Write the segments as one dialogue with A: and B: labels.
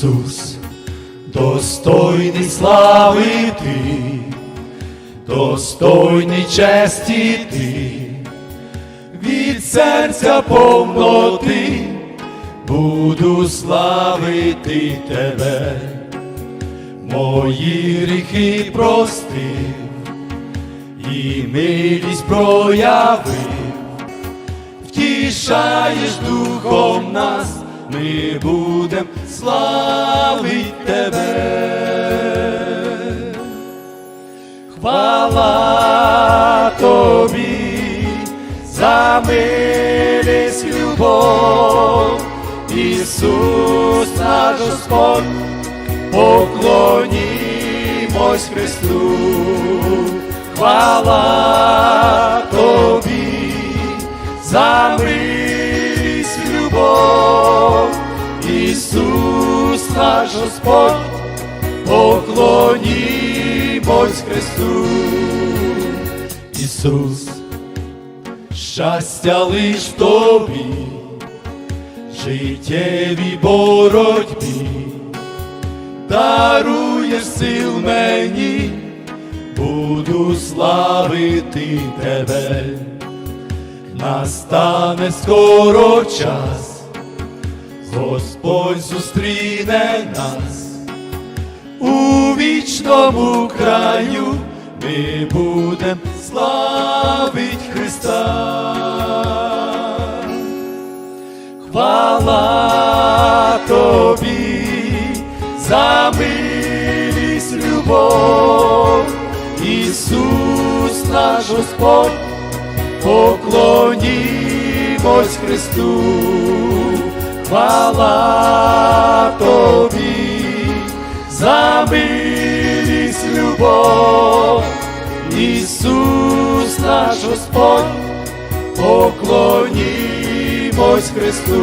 A: Ісус, достойний слави ти, достойний честі ти, від серця повноти буду славити тебе, мої гріхи простив і милість проявив, втішаєш духом нас, ми будем славить тебе. Хвала тобі за милість любов, Ісус наш Господь, поклонімось Христу, хвала тобі за милість любов, наш Господь, поклонімось Христу, Ісус, щастя лиш тобі, життєвій боротьбі, даруєш сил мені, буду славити тебе, настане скоро час, Господь зустріне нас у вічному краю. Ми будем славить Христа. Хвала тобі за милість любов, Ісус наш Господь, поклонімось Христу, хвала тобі за милість любов, Ісус наш Господь, поклонімось Христу.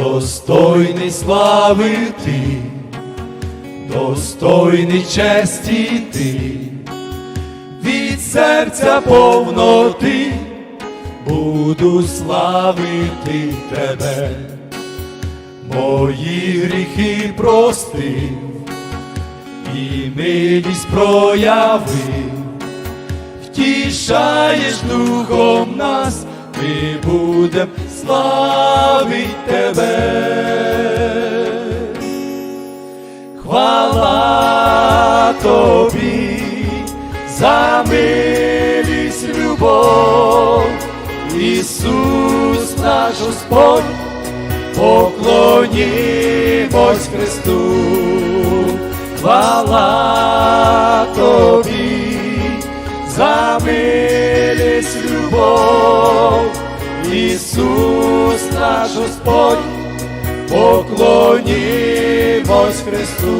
A: Достойний слави ти, достойний честі ти, від серця повноти буду славити тебе, мої гріхи простив і милість проявив, втішаєш духом нас, ми будем славить тебе. Хвала тобі за милість любов, Ісус наш Господь, поклонімось Христу, хвала тобі за милість любов, Ісус наш Господь, поклонімось Христу.